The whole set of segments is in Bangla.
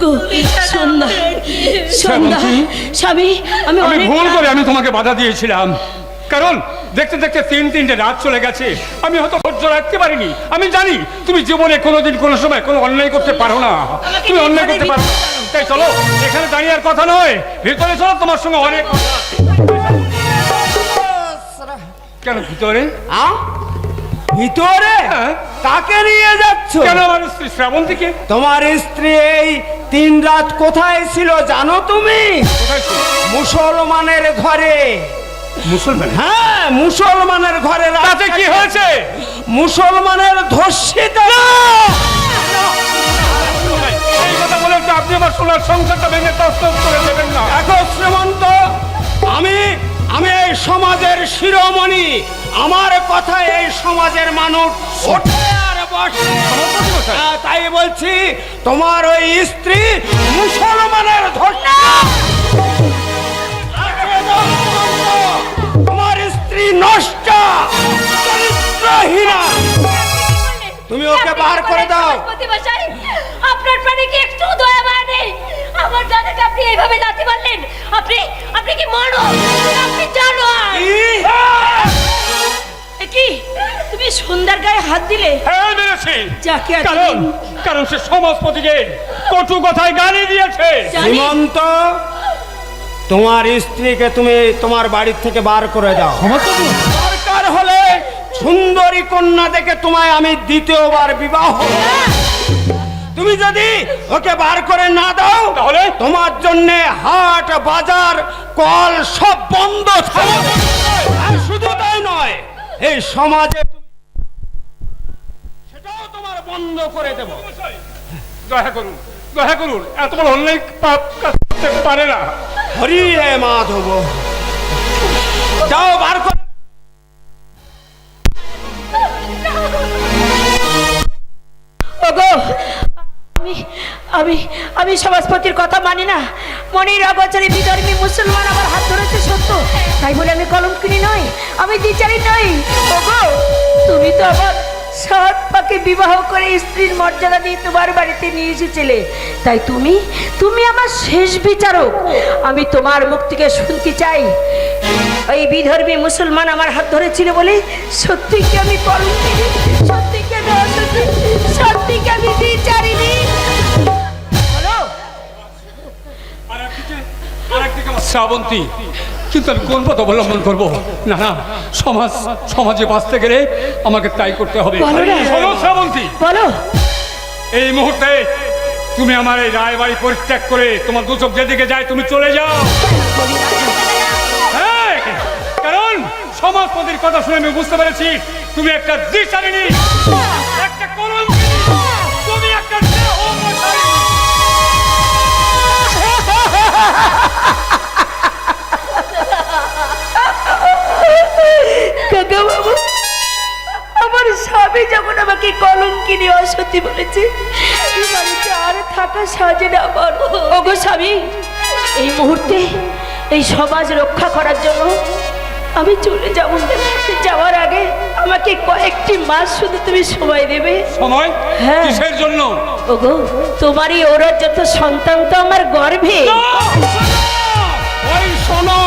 ওগো সন্ধ্যা সন্ধ্যা। স্বামী আমি আমি ভুল করে আমি তোমাকে বাধা দিয়েছিলাম। কারণ দেখতে দেখতে তিন তিনটে রাত চলে গেছে। আমি হয়তো ধৈর্য রাখতে পারিনি। আমি জানি তুমি জীবনে কোনোদিন কোনো সময় কোনো অন্যায় করতে পারো না। তুমি অন্যায় করতে পারো তাই চলো এখানে দাঁড়িয়ে আর কথা নয়। ভিতরে চলো তোমার সঙ্গে অনেক কথা আছে। কেন ভিতরে? আ? ভিতরে হ্যাঁ। কাকে নিয়ে যাচ্ছ? কেন আমার স্ত্রী শ্রাবন্তীকে? তোমার স্ত্রী এই তিন রাত কোথায় ছিল জানো তুমি? মুসলমানের ঘরে। মুসলমান হ্যাঁ মুসলমানের ঘরে রাত কি হয়েছে? মুসলমানের ধর্ষিত বলে আপনি আমার সোনার সংসারটা ভেঙে তস্তস করে দেবেন না। দেখো শ্রীমন্ত আমি আমি এই সমাজের শিরোমণি। আমার কথা এই সমাজের মানুষ ওঠে আর বসে। হ্যাঁ, তাই বলছি তোমার ওই স্ত্রী মুসলমানের তোমার স্ত্রী নষ্ট চরিত্রহীনা। তুমি ওকে বার করে দাও। আপনার প্রাণে কি একটু দয়া নেই আমার দাদাকে আপনি এইভাবে লাথি মারলেন? আপনি আপনি কি মানো আপনি জানো কি? তুমি সন্ধ্যার গায়ে হাত দিলে? হ্যাঁ মেরেছি। যাকে কারণ কারণ সে সমাজপতিকে কটু কথায় গালি দিয়েছে। জানি। সীমন্ত তোমার স্ত্রীকে তুমি তোমার বাড়ির থেকে বার করে দাও। দরকার হলে সুন্দরী কন্যা দেখে তোমায় আমি দ্বিতীয়বার বিবাহ তুমি যদি ওকে বার করে না দাও। তাহলে? তোমার জন্য হাট বাজার কল সব বন্ধ আর শুধু তাই নয় এই সমাজে সেটাও তোমার বন্ধ করে দেব। দয়া করুন দয়া করুন। এত বড় অন্যায় পাপ করতে পারে না। হরি হে মাধব। যাও বার করে আমি আমি সমাজপতির কথা মানি না। মনির অগোচরে বিধর্মী মুসলমান আমার হাত ধরেছে, সত্য। তাই বলে আমি কলঙ্কিনী নই, আমি দ্বিচারী নই। ওগো, তুমি তো আমার সাত পাকে বিবাহ করে স্ত্রীর মর্যাদা দিয়ে তোমার বাড়িতে নিয়ে এসেছিলে। তাই তুমি তুমি আমার শেষ বিচারক। আমি তোমার মুখ থেকে শুনতে চাই। এই বিধর্মী মুসলমান আমার হাত ধরেছিল বলে সত্যি কি আমি কলঙ্কিনী সত্যি কি আমি সত্যি কি আমি বিচারিনি শ্রাবন্তী কিন্তু আমি কোন পথ অবলম্বন করব? না না সমাজ সমাজে বাঁচতে গেলে আমাকে তাই করতে হবে। শ্রাবন্তী। বলো। এই মুহূর্তে তুমি আমার এই রায়বাড়ি পরিত্যাগ করে তোমার দু চোখ যেদিকে যায় তুমি চলে যাও। হ্যাঁ কারণ সমাজপতির কথা শুনে আমি বুঝতে পেরেছি তুমি একটা দ্বিচারিণী একটা কলঙ্কিনী কলঙ্কিনী অসত্যি বলেছে এই বাড়িতে আর থাকা সাজে না আমার। ওগো স্বামী এই মুহূর্তে এই সমাজ রক্ষা করার জন্য আমি চলে যাব। যাওয়ার আগে আমাকে কয়েকটি মাস শুধু তুমি সময় দেবে। সময়? হ্যাঁ। কিসের জন্য? ওগো তোমারই ওরা যত সন্তান তো আমার গর্ভে। ওই শোনো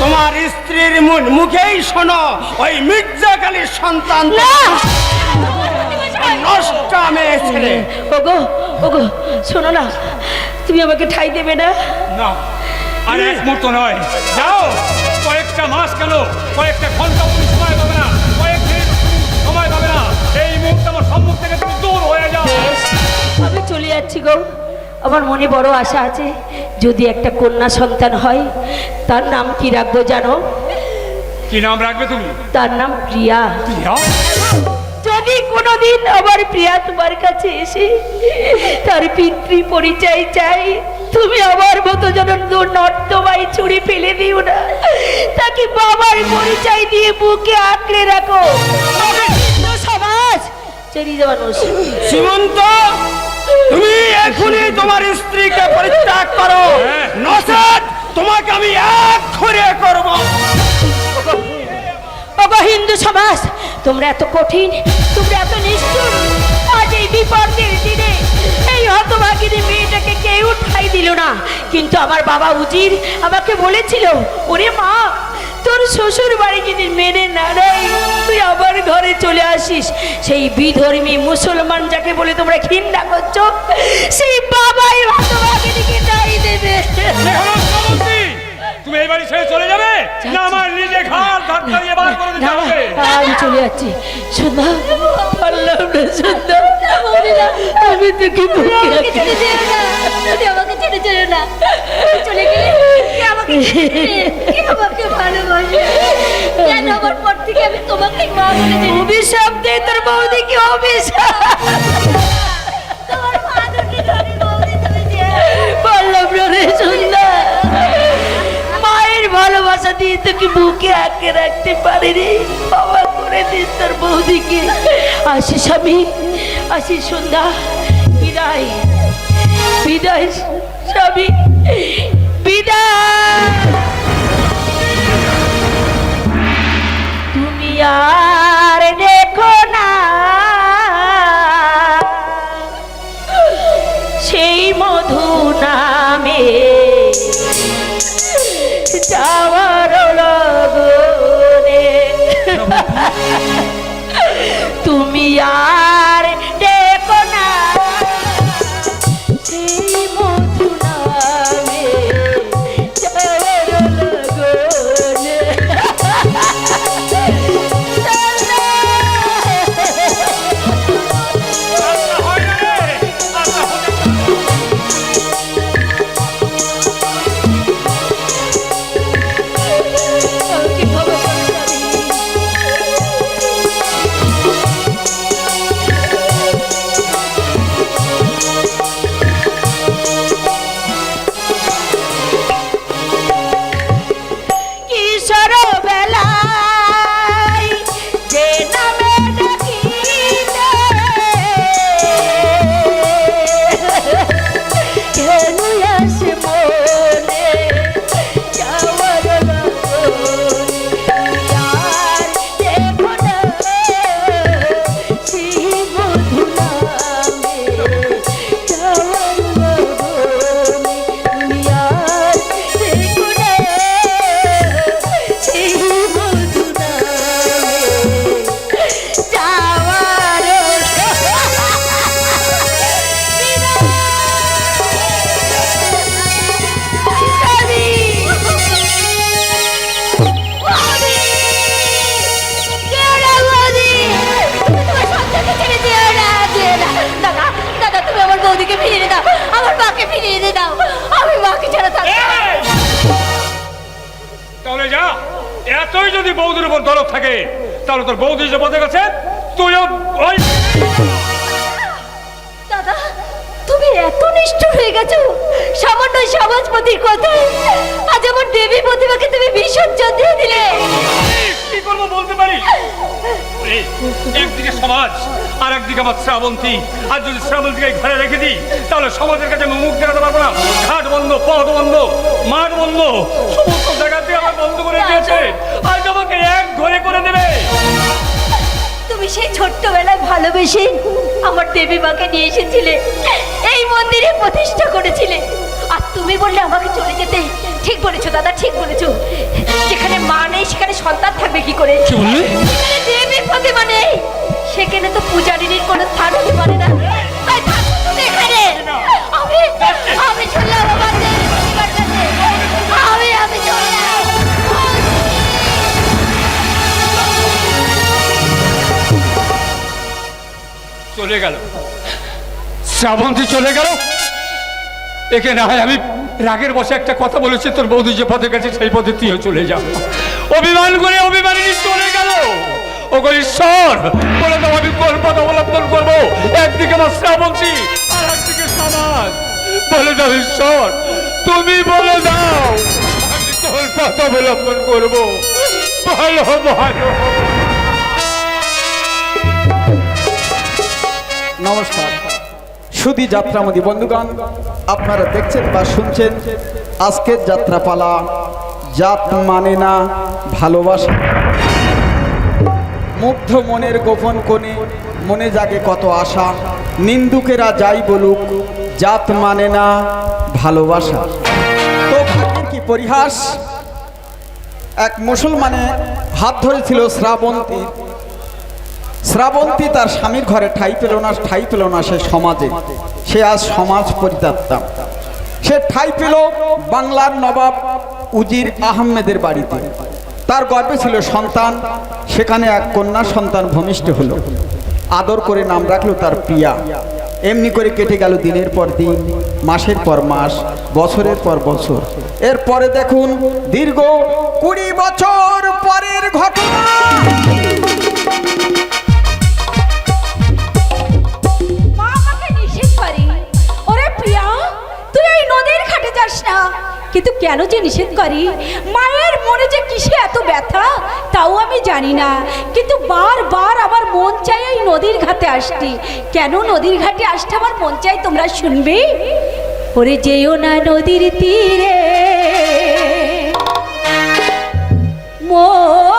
তোমার স্ত্রীর মুখেই শোনো ওই মির্জা কালীর সন্তান না! নষ্ট মেয়ে ছেলে। ওগো ওগো শোনো না তুমি আমাকে ঠাই দেবে না? না আর এক মুহূর্ত নয়। যাও কয়েকটা মাস কেন কয়েকটা ঘণ্টা তুমি সময় পাবে না কয়েকদিন সময় পাবে না। এই মুহূর্তে আমার সম্মুখ থেকে তুমি দূর হয়ে যাও। আমি চলে যাচ্ছি গো। আমার মনে বড় আশা আছে যদি একটা কন্যা সন্তান হয় তার নাম কি রাখব জানো? কি নাম রাখবে তুমি? তার নাম প্রিয়া। প্রিয়া? কোনোদিন আমার প্রিয়া তোমার কাছে এসে তার পিতৃ পরিচয় চাই। তুমি আমার মতো যেন নর্দমাই ছুরি ফেলে দিও না। তাকে বাবার পরিচয় দিয়ে বুকে আঁকড়ে রাখো। সমাজ! চলিয়ে মানুষ সীমন্ত তুমি এখনই তোমার স্ত্রীকে পরিত্যাগ করো। হ্যাঁ। নচেত তোমাকে আমি এক ঘরে করব। ওগো হিন্দু সমাজ, তোমরা এত কঠিন, তোমরা এত নিষ্ঠুর। আজ এই বিপদের দিনে এই হতভাগিনী মেয়েটাকে কেউ কিন্তু আমার বাবা উজির আমাকে বলেছিল, ওরে মা, তোর শ্বশুর বাড়ি যদি মেনে না নেয়, তুই আবার ঘরে চলে আসিস। সেই বিধর্মী মুসলমান যাকে বলে তোমরা ঘৃণা করছ, সেই বাবাই দিকে দায়ী দেবে। তুমি এই বাড়ি ছেড়ে চলে যাবে? না আমার নিজে ঘাট ধাক্কা দিয়ে বার করে দিতে হবে। আমি চলে যাচ্ছি। সন্ধ্যা পারলাম না সন্ধ্যা আমি তোকে বুকে আমাকে ছেড়ে যেও না। তুমি আমাকে ছেড়ে যেও না। চলে গেলে কে আমাকে? কে আমাকে ভালোবাসে? কেন আমার পর থেকে আমি তোমাকে মা বলে অভিশাপ দে তোর বৌদিকে অভিশাপ। তোকে বুকে আঁকে রাখতে পারিনি। করে দিস তোর বৌদিকে। সন্ধ্যা। বিদায়। বিদায় স্বামী। বিদায়। তুমি আর দেখো তুমি এই, একদিকে সমাজ আর একদিকে আমার শ্রাবন্তী। আর যদি শ্রাবন্তীকে ঘরে রেখে দিই তাহলে সমাজের কাছে আমি মুখ দেখাতে পারব না। ঘাট বন্ধ পথ বন্ধ মাঠ বন্ধ। সমস্ত জায়গাতে আমার বন্ধ করে দিয়েছে। আজ আমাকে এক ঘরে করে দেবে। তুমি সেই ছোট্টবেলায় ভালোবেসে আমার দেবী মাকে নিয়ে এসেছিলে। এই মন্দিরে প্রতিষ্ঠা করেছিলে। আর তুমি বললে আমাকে চলে যেতে। ঠিক বলেছ দাদা ঠিক বলেছ। যেখানে মা নেই সেখানে সন্তান থাকবে কি করে? দেবীর প্রতিমা নেই। সেখানে তো পূজারিনীর কোনো স্থান হতে পারে না। তাই থাকো তুমি এখানে। আমি আমি আমার আমি আমি চললাম চলে গেল। শ্রাবন্তী চলে গেল? একে না হয় আমি রাগের বসে একটা কথা বলেছি, তোর বৌদি যে পথে গেছে সেই পথে তুইও চলে যা। অভিমান করে অভিমানিনী চলে গেল। ও ঈশ্বর, বলে দাও, আমি কোন পথ অবলম্বন করব? একদিকে আমার শ্রাবন্তী আর একদিকে সমাজ। বলে দাও, ঈশ্বর, তুমি বলে দাও, আমি কোন পথ অবলম্বন করব? ভালো ভালো। নমস্কার। সুধী যাত্রামদী বন্ধুগণ, আপনারা দেখছেন বা শুনছেন আজকের যাত্রাপালা। জাত মানে না, ভালোবাসা। মুগ্ধ মনের গোপন কোণে মনে জাগে কত আশা। নিন্দুকেরা যাই বলুক, জাত মানে না, ভালোবাসা। তো কি পরিহাস? এক মুসলমানে হাত ধরেছিল শ্রাবন্তী। শ্রাবন্তী তার স্বামীর ঘরে ঠাই পেল না, ঠাই পেল না সে সমাজে। সে আজ সমাজ পরিত্যাক্তা। সে ঠাই পেল বাংলার নবাব উজির আহমেদের বাড়িতে। তার গর্বে ছিল সন্তান, সেখানে এক কন্যা সন্তান ভূমিষ্ঠ হলো। আদর করে নাম রাখল তার প্রিয়া। এমনি করে কেটে গেল দিনের পর দিন, মাসের পর মাস, বছরের পর বছর। এরপরে দেখুন, দীর্ঘ কুড়ি বছর পরের ঘটনা। যাস না। কিন্তু কেন যে নিষেধ করি? মায়ের মনে যে কিসে এত ব্যথা, তাও আমি জানি না। কিন্তু বারবার আমার মন চাই এই নদীর ঘাটে আসতে। কেন নদীর ঘাটে আসতে আমার মন চাই তোমরা শুনবে? ওরে যেও না নদীর তীরে। মন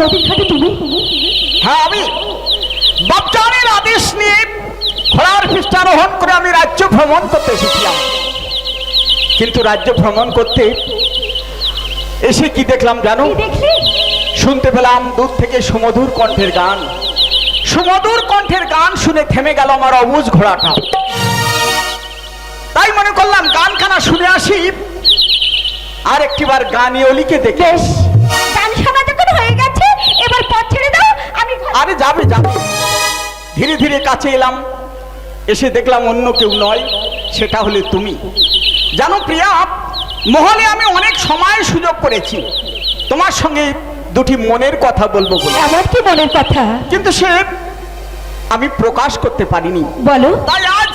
নদীর ঘাটে তুমি হ্যাঁ আমি আদেশ নিয়ে ঘোড়ার পৃষ্ঠারোহণ করে আমি রাজ্য ভ্রমণ করতে এসেছিলাম কিন্তু রাজ্য ভ্রমণ করতে এসে কি দেখলাম জানো? শুনতে পেলাম দূর থেকে সুমধুর কণ্ঠের গান। সুমধুর কণ্ঠের গান শুনে থেমে গেল আমার অবুজ ঘোড়াটা। তাই মনে করলাম গানখানা শুনে আসি আর একটিবার গানি অলিকে দেখে। আরে যাবে যাবে। ধীরে ধীরে কাছে এলাম। এসে দেখলাম অন্য কেউ নয় সেটা হলে তুমি। জানো প্রিয়া মহলে আমি অনেক সময় সুযোগ করেছি। তোমার সঙ্গে দুটি মনের কথা বলব বলে। আমার কি মনের কথা? কিন্তু সে আমি প্রকাশ করতে পারিনি। বলো। তাই আজ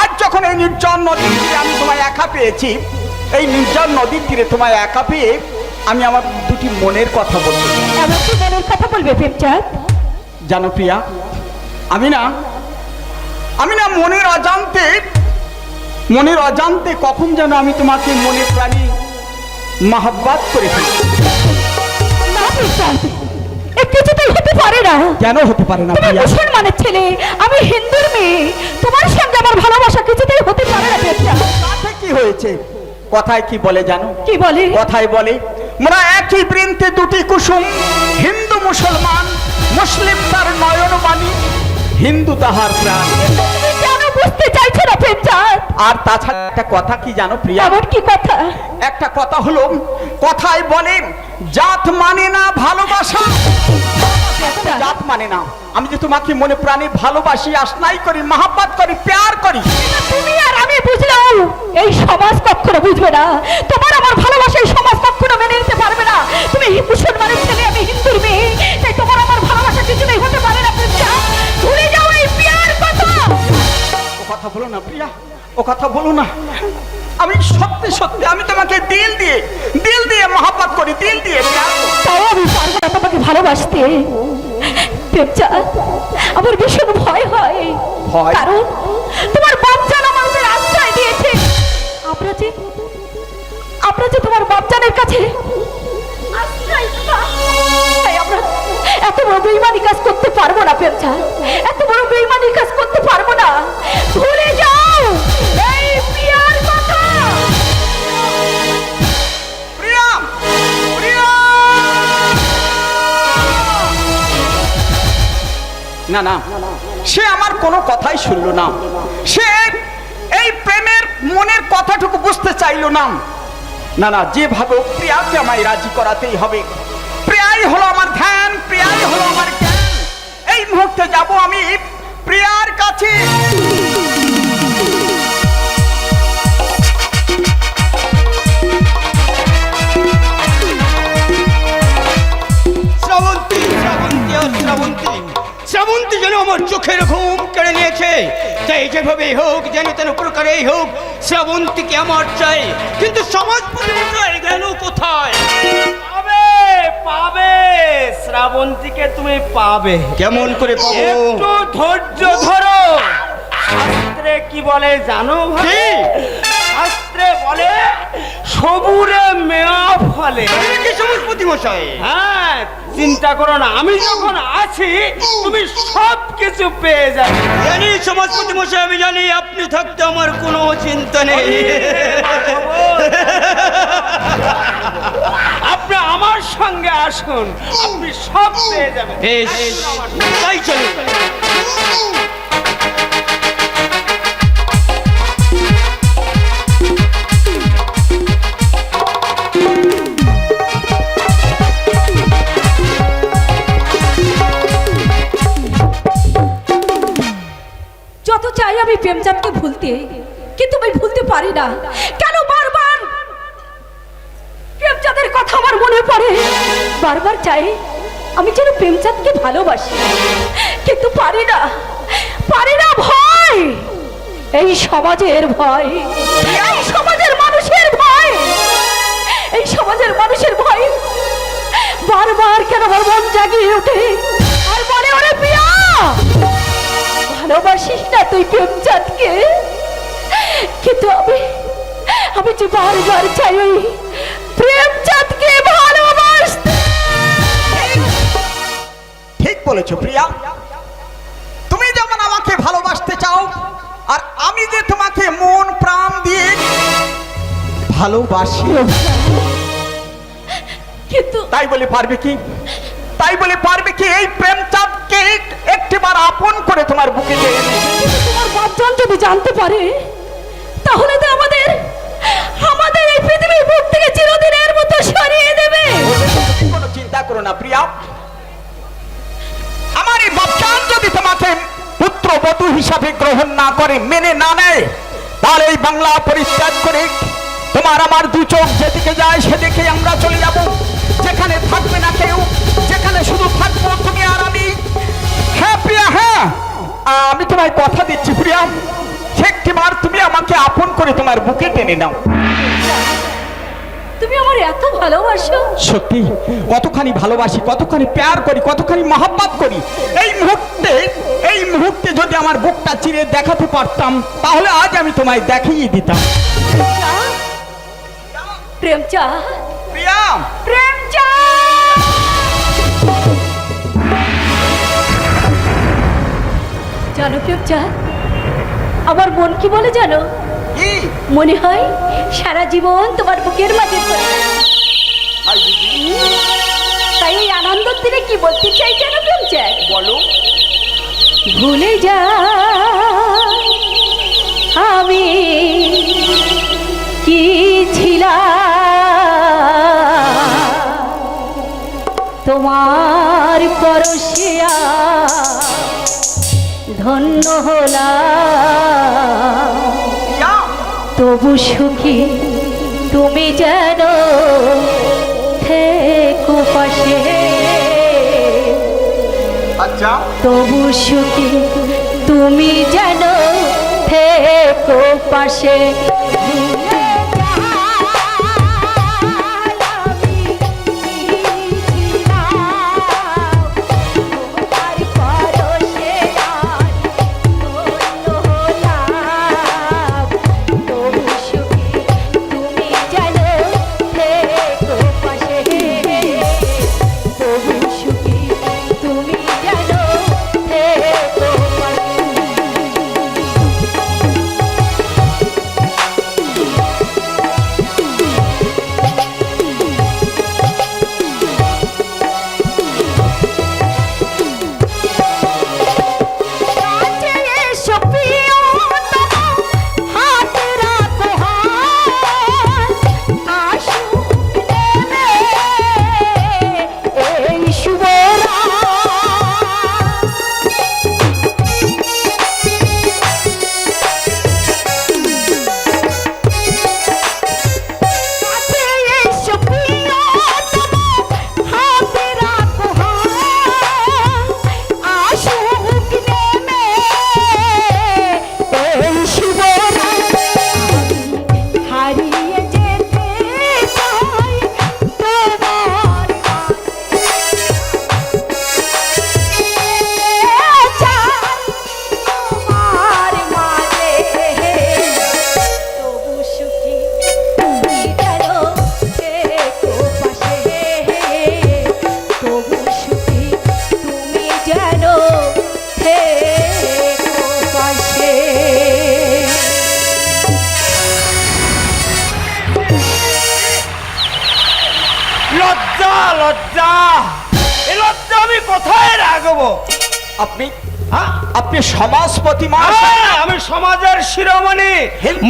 আজ যখন এই নির্জন নদীর তীরে আমি তোমায় একা পেয়েছি এই নির্জন নদীর তীরে তোমায় একা পেয়ে আমি আমার দুটি মনের কথা বলব। আমার কি মনের কথা বলবে প্রেমচাঁদ? জানো প্রিয়া আমি না আমি না মনের অজান্তে মনের অজান্তে কখন যেন আমি তোমাকে মনে প্রাণী মাহাব্বাত করে ফেলি কিছুতেই হতে পারে না। কেন হতে পারে না তুমি প্রিয়া মুসলমানের ছেলে আমি হিন্দুর মেয়ে তোমার সঙ্গে আমার ভালোবাসা কিছুতেই হতে পারে না কি হয়েছে? কথায় কি বলে জানো? কি বলে? কথায় বলে মোরা একই বৃন্তে দুটি কুসুম হিন্দু মুসলমান মুসলিম তার নয়ন বাণী হিন্দু তাহার প্রাণ। বুঝতে চাইছে না প্রেমচাঁদ আর তাছাড়া একটা কথা কি জানো প্রিয়া? এমন কি কথা? একটা কথা হলো কথায় বলে জাত মানে না ভালোবাসা। জাত মানে না। আমি যে তোমাকে মনে প্রাণে ভালোবাসি আসনাই করি মাহাব্বাত করি প্যার করি। তুমি আর আমি বুঝলাম এই সমাজ কখনো বুঝবে না। তোমার আমার ভালোবাসা এই সমাজ কখনো মেনে নিতে পারবে না। তুমি মুসলমানের ছেলে আমি হিন্দুর মেয়ে। তাই তোমার আমার ভালোবাসা কিছুতেই হতে পারে না প্রিয়া। ভুলে যাও এই বিয়ার কথা। ও কথা বলো না প্রিয়া। ও কথা বলো না। আমি সত্যি সত্যি আমি তোমাকে দিল দিয়ে দিল দিয়ে মহাব্বাত করি দিল দিয়ে তাও আমি পারব না তোমাকে ভালোবাসতে। প্রেমচা আমার ভীষণ ভয় হয়? কারণ তোমার বাচ্চান আমাদের আশ্রয় দিয়েছে। আমরা যে আমরা যে তোমার বাচ্চানের কাছে আমরা এত বড় বেইমানি কাজ করতে পারব না প্রেমচা এত বড় বেইমানি কাজ করতে পারব না। ভুলে যাও! না না। সে আমার কোনো কথাই শুনলো না। সে এই প্রেমের, মনের কথাটুকু বুঝতে চাইল না। না না, যেভাবে প্রিয়াকে আমায় রাজি করাতেই হবে। প্রিয়াই হলো আমার ধ্যান, প্রিয়াই হলো আমার জ্ঞান। এই মুহূর্তে যাব আমি প্রিয়ার কাছে। চোখের ঘুম কেড়ে নিয়েছে। তাই যেভাবে হোক যেন তেন প্রকারেই হোক শ্রাবন্তীকে আমার চাই। কিন্তু সমাজ গেল কোথায়? পাবে পাবে শ্রাবন্তীকে তুমি পাবে। কেমন করে পাবো? একটু ধৈর্য ধরো। শাস্ত্রে কি বলে জানো ভাই? শাস্ত্রে বলে সবুরে মেয়া ফলে। কি সমাজপতি মশাই? হ্যাঁ চিন্তা করো না আমি যখন আছি তুমি সব কিছু পেয়ে যাবে। জানি সমাজপতি মশাই আমি জানি আপনি থাকতে আমার কোনো চিন্তা নেই। আপনি আমার সঙ্গে আসুন আপনি সব পেয়ে যাবেন। তাই চলুন আমি প্রেমচাঁদকে ভুলতে, কিন্তু আমি ভুলতে পারি না। কেন বারবার? প্রেমচাঁদের কথা আমার মনে পড়ে। বারবার চাই আমি যেন প্রেমচাঁদকে ভালোবাসি। কিন্তু পারি না পারি না ভয়। এই সমাজের ভয়, এই সমাজের মানুষের ভয়, এই সমাজের মানুষের ভয়। বারবার কেন আমার মন জাগিয়ে ওঠে? আর বলে, ওরে পিয়া! ভালোবাসিস না তুই প্রেমচাঁদকে? কিন্তু আমি আমি যে বারবার চাই ওই প্রেমচাঁদকে ভালোবাসতে। ঠিক বলেছ প্রিয়া। তুমি যেমন আমাকে ভালোবাসতে চাও আর আমি যে তোমাকে মন প্রাণ দিয়ে ভালোবাসি। কিন্তু তাই বলে পারবে কি? তাই বলে পারবে কি? এই প্রেম চাঁদকে একটিবার আপন করে তোমার বুকে তোমার বাপজান যদি জানতে পারে তাহলে তো আমাদের আমাদের এই পৃথিবীর বুক থেকে চিরদিনের মতো সরিয়ে দেবে। কোনো চিন্তা করো না প্রিয়া? আমার এই বাচ্চান যদি তোমাকে পুত্র বধু হিসাবে গ্রহণ না করে মেনে না নেয় তাহলে এই বাংলা পরিত্যাগ করে তোমার আমার দু চোখ যেদিকে যায় সেদিকে আমরা চলে যাব। যেখানে থাকবে না কেউ যেখানে শুধু থাকব তুমি আর আমি। হ্যাঁ প্রিয়া হ্যাঁ। আমি তোমায় কথা দিচ্ছি প্রিয়া। একটিবার তুমি আমাকে আপন করে তোমার বুকে টেনে নাও। তুমি আমার এত ভালোবাসো। সত্যি কতখানি ভালোবাসি কতখানি প্যার করি কতখানি মহাব্বত করি। এই মুহূর্তে এই মুহূর্তে যদি আমার বুকটা চিরে দেখাতে পারতাম তাহলে আজ আমি তোমায় দেখিয়ে দিতাম। প্রেম চা প্রিয়া! প্রেম চা জানো প্রেম চা আমার মন কি বলে জানো? মনে হয় সারা জীবন তোমার বুকের মাঝে তাই এই আনন্দের দিনে কি বলতে চাই জানো প্রেম চা বলো। ভুলে যা আমি কি ছিলাম? তোমার পরশিয়া ধন্য হলা তবু সুখী তুমি যেন থেকো পাশে। আচ্ছা। তবু সুখী তুমি যেন থেকো পাশে। লজ্জা লজ্জা। এই লজ্জা আমি কোথায় রাখব? আপনি হ্যাঁ? আপনি সমাজপতি হ্যাঁ, আমি সমাজের শিরোমণি।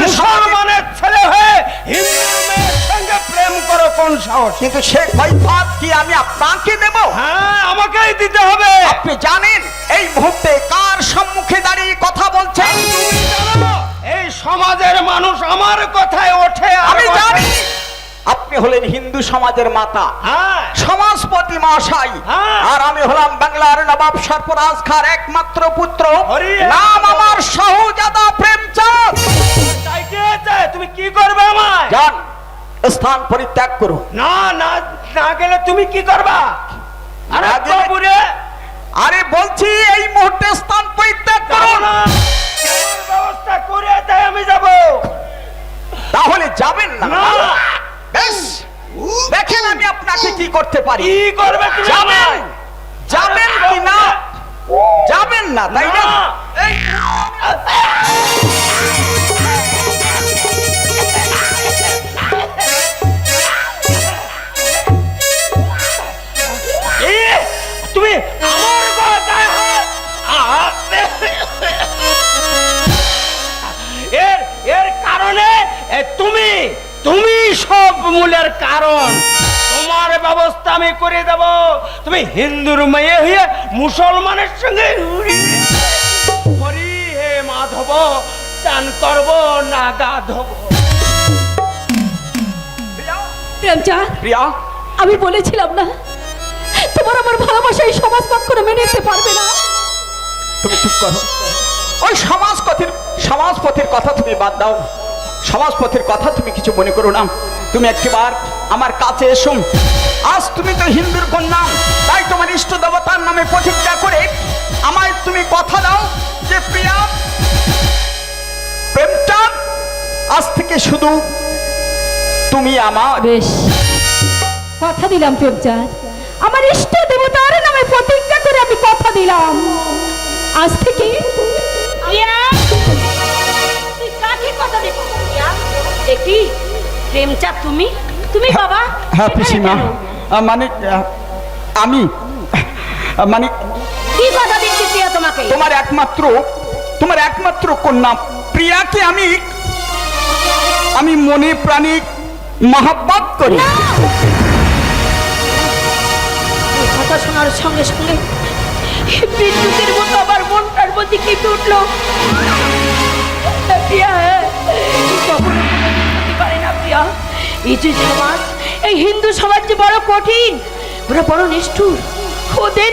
মুসলমানের ছেলে হয়ে হিন্দু মেয়ের সঙ্গে প্রেম করো কোন সাহস? কিন্তু সে কৈফাত কি আমি আপনাকে দেব? হ্যাঁ আমাকেই দিতে হবে। আপনি জানেন এই মুহূর্তে কার সম্মুখে দাঁড়িয়ে কথা বলছেন এই সমাজের মানুষ আমার কথায় ওঠে আমি জানি। আপনি হলেন হিন্দু সমাজের মাতা। হ্যাঁ। সমাজপতি মহাশয়। হ্যাঁ। আর আমি হলাম বাংলার নবাব সর্পরাজ খার একমাত্র পুত্র। নাম আমার সহজাদা প্রেমচাঁদ? তুমি কি করবে আমায়? যান স্থান পরিত্যাগ করুন না না না গেলে তুমি কি করবা? আরে আরে বলছি এই মুহূর্তে স্থান পরিত্যাগ করুন। না। ব্যবস্থা করে তাই আমি যাব। তাহলে যাবেন না। দেখেন আমি আপনাকে কি করতে পারি। কি করবে যাবেন? যাবেন কি না? যাবেন না তাই না? তুমি আমার কথায় এর এর কারণে তুমি তুমি সব মূলের কারণ। তোমার ব্যবস্থা আমি করে দেব। তুমি হিন্দুর মেয়ে হয়ে মুসলমানের সঙ্গে হরি হে মাধব চান করব না গা ধোবো প্রিয়া? আমি বলেছিলাম না তোমার আমার ভালোবাসা এই সমাজ করে মেনে নিতে পারবে না। তুমি চুপ করো। ওই সমাজপতির সমাজপতির কথা তুমি বাদ দাও। সমাজপতির কথা তুমি কিছু মনে করো না। তুমি একটিবার আমার কাছে এসো। আজ তুমি তো হিন্দুর কন্যা তাই তোমার ইষ্ট দেবতার নামে প্রতিজ্ঞা করে আমায় তুমি কথা দাও যে প্রিয়া প্রেমচাঁদ আজ থেকে শুধু তুমি আমার। বেশ কথা দিলাম প্রেমচাঁদ। আমার ইষ্ট দেবতার নামে প্রতিজ্ঞা করে আমি কথা দিলাম। আজ থেকে প্রিয়া দেখি? প্রেমচাঁদ তুমি? তুমি বাবা হ্যাঁ পিসিমা। মানে আমি মানে কি কথা দিচ্ছি প্রিয়া তোমাকে? তোমার একমাত্র তোমার একমাত্র কন্যা প্রিয়াকে আমি আমি মনে প্রাণে মহাব্বত করি। কথা শোনার সঙ্গে সঙ্গে বিদ্যুতের মতো আমার মনটার মধ্যে কেঁপে উঠল। প্রিয়া কখনো কোনোদিন হতে সমাজ এই হিন্দু সমাজ যে বড় কঠিন ওরা বড় নিষ্ঠুর। ওদের